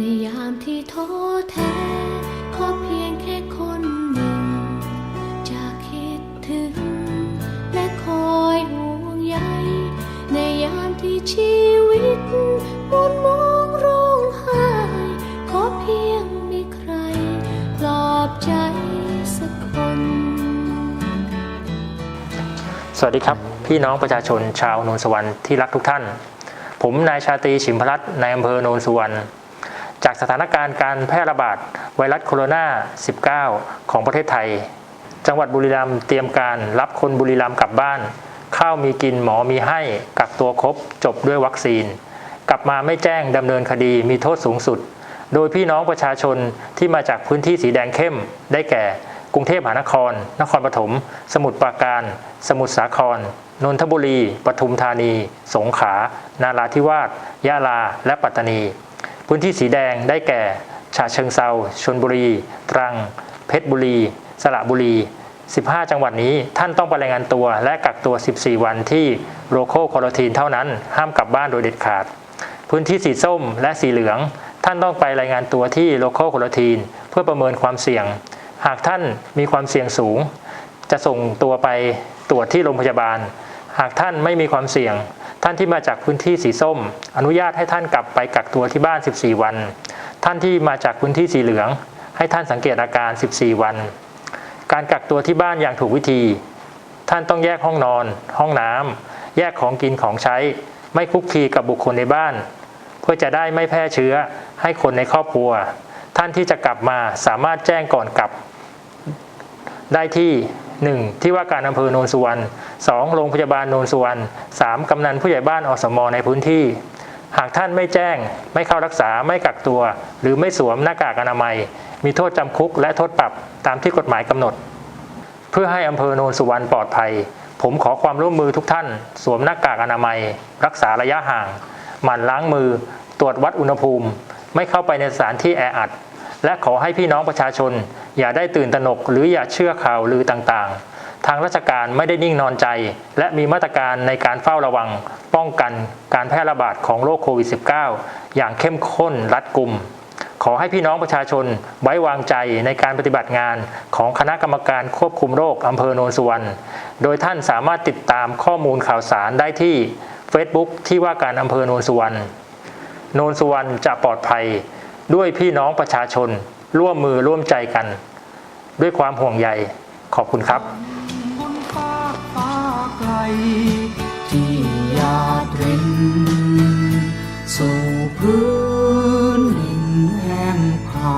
ในยามที่ท้อแท้ ขอเพียงแค่คนหนึ่ง จะคิดถึง และคอยห่วงใยในยามที่ชีวิตมุนมองร้องไห้ขอเพียงมีใครปลอบใจสักคน สวัสดีครับ พี่น้องประชาชนชาวโนนสวรรค์ที่รักทุกท่าน ผมนายชาตรีฉิมพลัตน์ในอำเภอโนนสุวรรณ จากสถานการณ์การแพร่ระบาดไวรัสโคโรนา 19 ของประเทศไทย จังหวัดบุรีรัมย์เตรียมการรับคนบุรีรัมย์กลับบ้าน ข้าวมีกินหมอมีให้กักตัวครบจบด้วยวัคซีน กลับมาไม่แจ้งดำเนินคดีมีโทษสูงสุด โดยพี่น้องประชาชนที่มาจากพื้นที่สีแดงเข้มได้แก่กรุงเทพมหานคร นครปฐม สมุทรปราการ สมุทรสาคร นนทบุรี ปทุมธานี สงขลา นาราธิวาส ยะลา และปัตตานี พื้นที่สีแดงได้แก่ฉะเชิงเซาชลบุรี ตรัง เพชรบุรี สระบุรี 15 จังหวัดนี้ท่านต้องไปรายงานตัวและกักตัว 14 วันที่โ o โค c ค r ทีนเท่านั้น ห้ามกลับบ้านโดยเด็ดขาด พื้นที่สีส้มและสีเหลือง ท่านต้องไปรายงานตัวที่โ o โค c ค r ทีนเพื่อประเมินความเสี่ยง หากท่านมีความเสี่ยงสูง จะส่งตัวไปตรวจที่โรงพยาบาล หากท่านไม่มีความเสี่ยง ท่านที่มาจากพื้นที่สีส้ม อนุญาตให้ท่านกลับไปกักตัวที่บ้าน 14 วัน ท่านที่มาจากพื้นที่สีเหลือง ให้ท่านสังเกตอาการ 14 วัน การกักตัวที่บ้านอย่างถูกวิธี ท่านต้องแยกห้องนอน ห้องน้ำแยกของกินของใช้ ไม่คุกคีกับบุคคลในบ้าน เพื่อจะได้ไม่แพร่เชื้อให้คนในครอบครัว ท่านที่จะกลับมาสามารถแจ้งก่อนกลับได้ที่ 1. ที่ว่าการอำเภอโนนสุวรรณ 2. โรงพยาบาลโนนสุวรรณ 3. กำนันผู้ใหญ่บ้านอสมในพื้นที่ หากท่านไม่แจ้ง ไม่เข้ารักษาไม่กักตัว หรือไม่สวมหน้ากากอนามัย มีโทษจำคุกและโทษปรับตามที่กฎหมายกำหนด เพื่อให้อำเภอโนนสุวรรณปลอดภัย ผมขอความร่วมมือทุกท่าน สวมหน้ากากอนามัย รักษาระยะห่าง หมั่นล้างมือ ตรวจวัดอุณหภูมิ ไม่เข้าไปในสถานที่แออัด และขอให้พี่น้องประชาชน อย่าได้ตื่นตระหนก หรืออย่าเชื่อข่าวลือต่างๆ ทางราชการไม่ได้นิ่งนอนใจ และมีมาตรการในการเฝ้าระวัง ป้องกันการแพร่ระบาดของโรคโควิด -19 อย่างเข้มข้นรัดกุมขอให้พี่น้องประชาชนไว้วางใจในการปฏิบัติงานของคณะกรรมการควบคุมโรคอำเภอโนนสุวรรณ โดยท่านสามารถติดตามข้อมูลข่าวสารได้ที่ Facebook ที่ว่าการอำเภอโนนสุวรรณ โนนสุวรรณจะปลอดภัย ด้วยพี่น้องประชาชน ร่วมมือร่วมใจกัน ด้วยความห่วงใยขอบคุณครับบนฟ้ากฟ้าไกลที่ยาดรินสู่พื้นดินแห้งผา